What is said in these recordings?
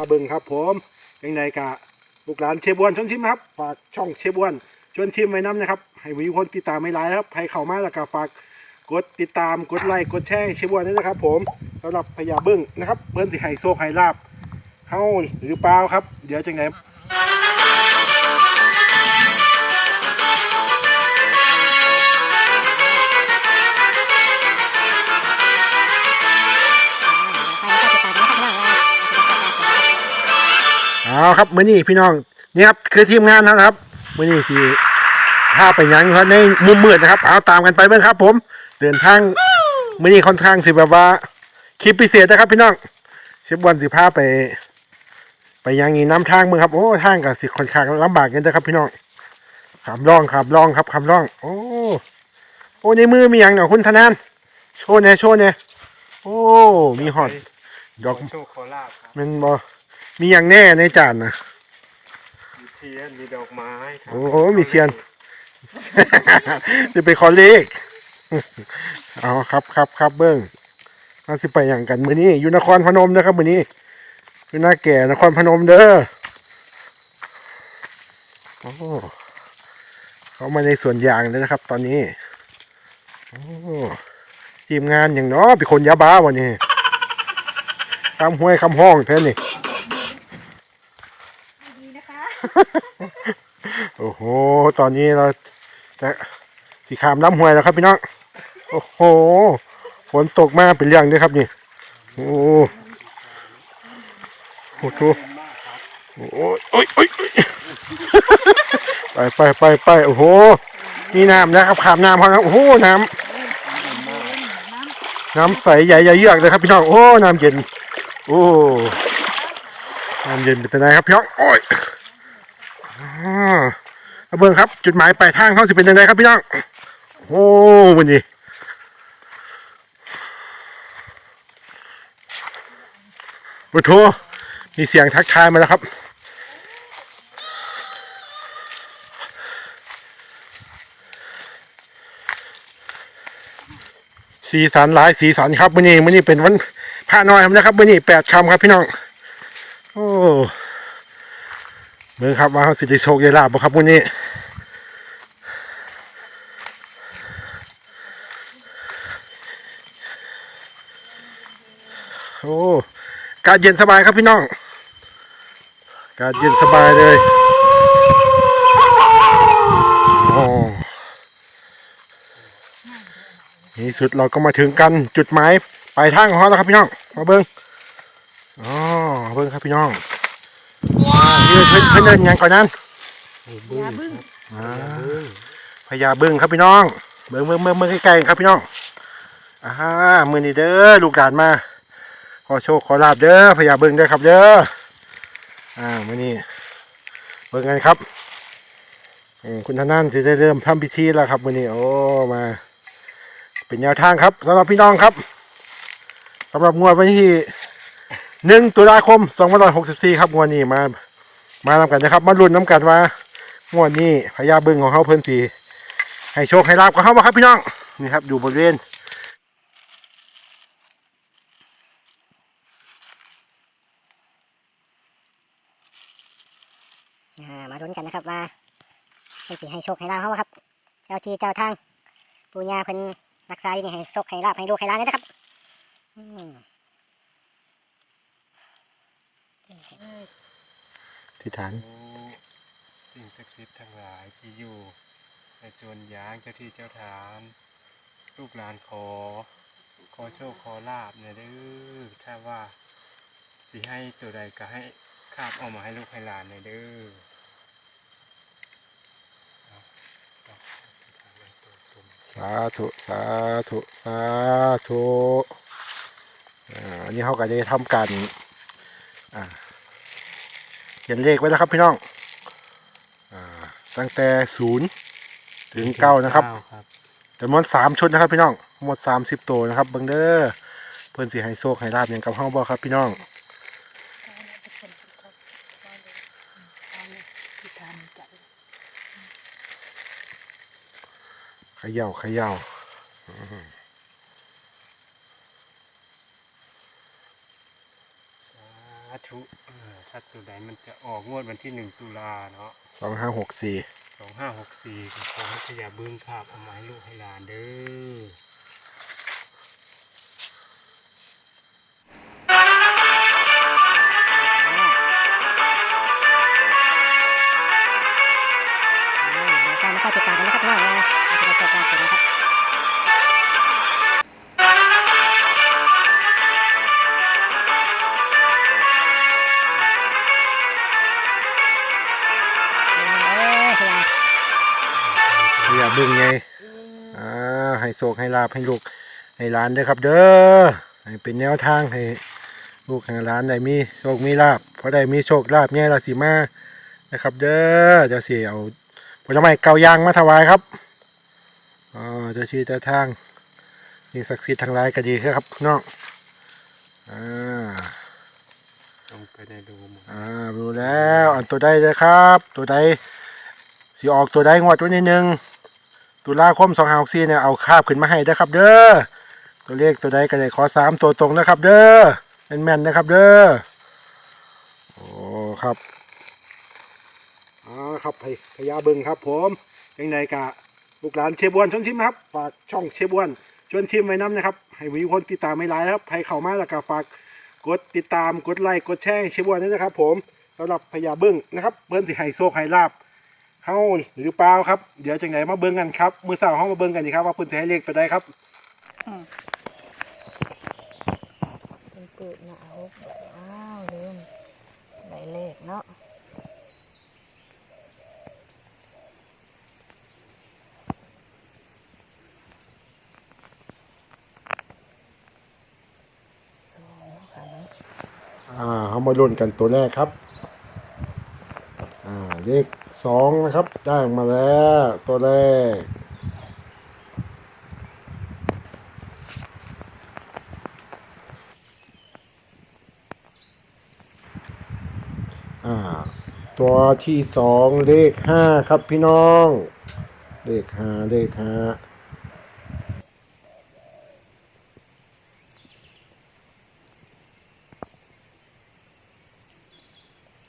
าเบิงครับผมยังไงกะลูกหลานเชฟบวนชวนชิมครับฝากช่องเชฟบวนชวนชิมไว้น้ำนะครับ ให้มีคนติดตามไม่ร้ายครับใครเข้ามาแล้วก็ฝากกดติดตามกดไลค์กดแชร์ให้เชฟบวนด้วยนะครับ ผมสำหรับพญาเบิ้งนะครับเพิ่นสิไฮโซไฮลาบเข้าหรือเปล่าครับ เดี๋ยวจังไง เอาครับมื้อนี้พี่น้องนี่ครับคือทีมงานนะครับมื้อนี้สิพาไปยังครับในมุมมืดนะครับ เอาตามกันไปเบิ่งครับ ผม เดินทางมื้อนี้ค่อนข้างสิแบบว่าคลิปพิเศษนะครับ พี่น้องเชฟบอลสิพาไป ไปยังนี้น้ำทางมืองครับโอ้ทางก็สิค่อนข้างลำบากกันนะครับ พี่น้องขับล่องขับล่องครับขับล่อง โอ้โอ้ในมือมีหยังเนาะคุณธนานโชว์แหน่โชว์แหน่โอ้ มีหอดดอกโชคโคราชมันบ่ มีอย่างแน่ในจานนะมีเทียนมีดอกไม้ครับโอ้โหมีเทียน จะไปขอเลข เอาครับครับครับเบิ้งเราสิไปอย่างกันมื้อนี้อยู่นครพนมนะครับมื้อนี้อยู่หน้าแก่นครพนมเด้อโอ้เขามาในสวนยางแล้วนะครับ ตอนนี้โอ้ทีมงานอย่างเนาะเป็นคนยาบ้าวันนี้คำห้วยคำห้องแท้นี่ดีนะคะ โอ้โห ตอนนี้เราจะสีขามน้ำห้วยแล้วครับพี่น้อง โอ้โห ฝนตกมากเป็นเรื่องด้วยครับนี่ โอ้โหโอ้โหโอ้ยโอ้ยโอ้ยไปไปไปไปโอ้โหมีน้ำนะครับขามน้ำครับโอ้โห น้ำน้ำใสใหญ่ใหญ่เยือกเลยครับพี่น้อง โอ้ น้ำเย็น โอ้ น้ำเย็นเป็นไงครับพี่น้อง โอ้ย อ่าเอาเบิ่งครับ จุดหมายปลายทางเขาสิเป็นยังไงครับพี่น้องโอ้วันนี้โอ้โหมีเสียงทักทายมาแล้วครับ สีสันหลายสีสันครับวันนี้วันนี้เป็นวันพระน้อยครับนะครับวันนี้แปดคำครับพี่น้อง โอ้ เบิ่งครับว่าเขาสิได้โชคได้ลาบบ่ครับวันนี้โอ้กาศเย็นสบายครับพี่น้อง กาศเย็นสบายเลยโอ้ในที่สุดเราก็มาถึงกันจุดหมายปลายทางของเราแล้วครับพี่น้อง มาเบิ่งอ๋อเบิ่งครับพี่น้อง นี่เพิ่นเพิ่นเดินหยังก่อนนั้นอย่าบึ้งอ่าพญาบึ้งครับพี่น้องเบิ่งเบิ่งเบิ่งเบิ่งใกล้ๆครับพี่น้องอ่ามือนี้เด้อลูกหลานมา ขอโชคขอลาบเด้อพญาบึ้งเด้อครับเด้ออ่ามือนี้เบิ่งกันครับอืมคุณท่านนั่นสิได้เริ่มทำพิธีแล้วครับมือนี้โอ้มา เป็นแนวทางครับสำหรับพี่น้องครับสำหรับงวดวันที่ หนึ่งตุลาคมสองพันหกสิบสี่ครับงวดนี้มา มานำกันนะครับ มาลุ้นน้ำกันว่างวดนี้พญาบึ้งของเขาเพิ่นสีให้โชคให้ลาบกับเขามาครับพี่น้องนี่ครับอยู่บริเวณมาลุ้นกันนะครับว่าเป็นสิให้โชคให้ลาบเขาบ่ครับ เจ้าที่เจ้าทางปู่ย่าเพิ่นรักษาอยู่นี่ให้โชคให้ลาบให้ลูกให้ลานเลยนะครับอืม ที่ฐานโอ้สิ่งศักดิ์สิทธิ์ทั้งหลายที่อยู่ในจวนยางเจ้าที่เจ้าทาน ลูกหลานขอ ขอโชคขอลาบเนี่ยเด้อถ้าว่าสิให้ตัวใดก็ให้คาบเออกมาให้ลูกให้หลานเนี่ยเด้อเอาเอาเอาตัวตุ่มสาธุ สาธุ สาธุ อ่าอันนี้เขาก็จะทำการอ่าเขียนเลขไว้แล้วครับพี่น้องอ่าตั้งแต่ศูนย์ถึงเก้านะครับครับจำนวนสามชุดนะครับพี่น้องทั้งหมดสามสิบตัวนะครับเบิ่งเด้อเพื่อนสีให้โชคให้ลาบอย่างกับห้องบ่ครับพี่น้องเขย่าเขย่าอื้อหือ สา ธุเออถ้าตัวใดมันจะออกงวดวันที่หนึ่งตุลาเนาะสองห้าหกสี่สองห้าหกสี่ก็ขอให้พญาบึ้งคาบเอามาให้ลูกให้หลานเด้อ พญาบึ้งไงอ่าให้โศกให้ลาบให้ลูกให้หลานเด้อครับ เด้อให้เป็นแนวทางให้ลูกให้หลานได้มีโชคมีลาบเพราะได้มีโชคลาบไงราศีมานะครับ เด้อจะเสียเอาผลไม้เกายางมาถวายครับอ๋อจะชี้จ้าทางมีศักดิ์สิทธิ์ทางหลายก็ดีครับน้องอ่าต้องไปในดูอ่ารู้แล้ว อันตัวใดเลยครับ ตัวใดสิออกตัวใดงวดวันที่หนึ่ง ตุลาคมสองหาซีเนี่ยเอาคาบขึ้นมาให้นะครับ เด้อตัวเลขตัวใดก็ได้ขอสามตัวตรงนะครับ เด้อแม่นๆนะครับ เด้อโอ้ครับอ่าครับพพญาบึงครับ ผมยังไงกะลูกหลานเชฟบวนชวนชิมครับฝากช่องเชฟบวนชวนชิมไว้น้ำนะครับ ให้มีคนติดตามไม่หลายครับให้เข้ามาแล้วก็ฝากกดติดตามกดไลค์กดแชร์ให้เชฟบวนด้วยนะครับ ผมสำหรับพญาบึ้งนะครับเบิ้นสิไฮโซไฮลาบ เข้าหรือเปล่าครับ เดี๋ยวจังไหนมาเบิ้งกันครับ มือสาวห้องมาเบิ้งกันดีครับว่าเพิ่นจะให้เลขไปได้ครับเป็นเกิดหนาหกอ้าวลืมใบเลขเนาะสองค่ะเนาะอ่าเขามาลุ้นกันตัวแรกครับ อ่า เลข สองนะครับ ได้มาแล้ว ตัวแรก อ่า ตัวที่สองเลขห้าครับพี่น้อง เลขห้าเลขห้า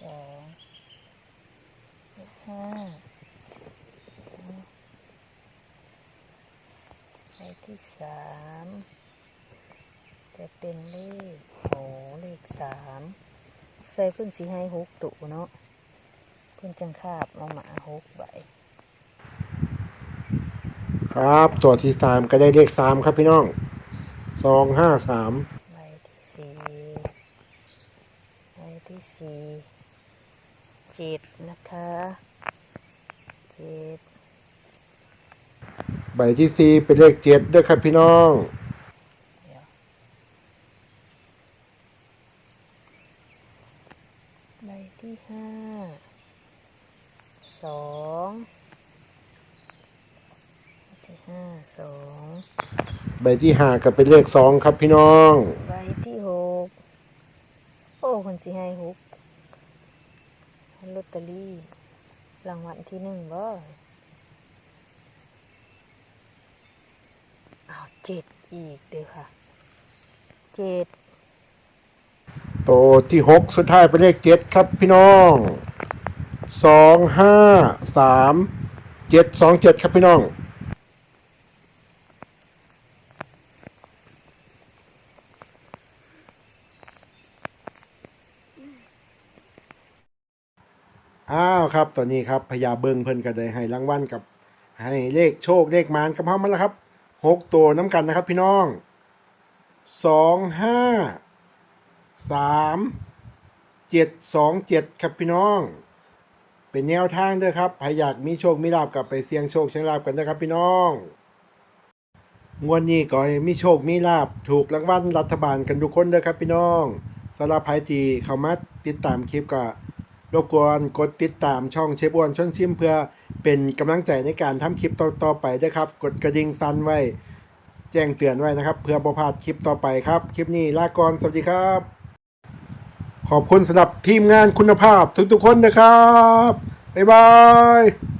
สองห้าใบ ที่สามจะเป็นเลขโอ้เลขสามใส่เพิ่นสีให้หกตุเนาะเพิ่นจังคาบมาหมาหกใบครับ ตัวที่สามก็ได้เลขสามครับพี่น้องสองห้าสามใบที่สี่ใบที่สี่เจ็ดนะคะเจ็ด ใบที่สี่เป็นเลขเจ็ดด้วยครับพี่น้องใบที่ห้าสองใบที่ห้าสองใบที่ห้าก็เป็นเลขสองครับพี่น้องใบที่หกโอ้คนสิให้หกลอตเตอรี่รางวัลที่หนึ่งบ่ เจ็ดอีกเด้อค่ะเจ็ดตัวที่หกสุดท้ายเป็นเลขเจ็ดครับพี่น้องสองห้าสามเจ็ดสองเจ็ดครับพี่น้องอ้าวครับ ตอนนี้ครับพญาเบิงเพิ่นก็ได้ให้รางวัลกับให้เลขโชคเลขมานกับเฮามาแล้วครับ หกตัวน้ำกันนะครับพี่น้องสองห้าสามเจ็ดสองเจ็ดครับพี่น้อง เป็นแนวทางเด้อครับใครอยากมีโชคมีลาบกลับไปเสี่ยงโชคเสี่ยงลาบกันนะครับพี่น้องงวดนี้ก็ให้มีโชคมีลาบถูกรางวัลรัฐบาลกันทุกคนเด้อครับพี่น้องสำหรับใครที่เขามาติดตามคลิปก็ รบกวนกดติดตามช่องเชฟอ้วนชนชิมเพื่อเป็นกำลังใจในการทำคลิปต่อๆไปด้วยครับ กดกระดิ่งซันไว้ แจ้งเตือนไว้นะครับ เพื่อประพลาดคลิปต่อไปครับ คลิปนี้ลาก่อนสวัสดีครับ ขอบคุณสำหรับทีมงานคุณภาพทุกๆคนนะครับบ๊ายบาย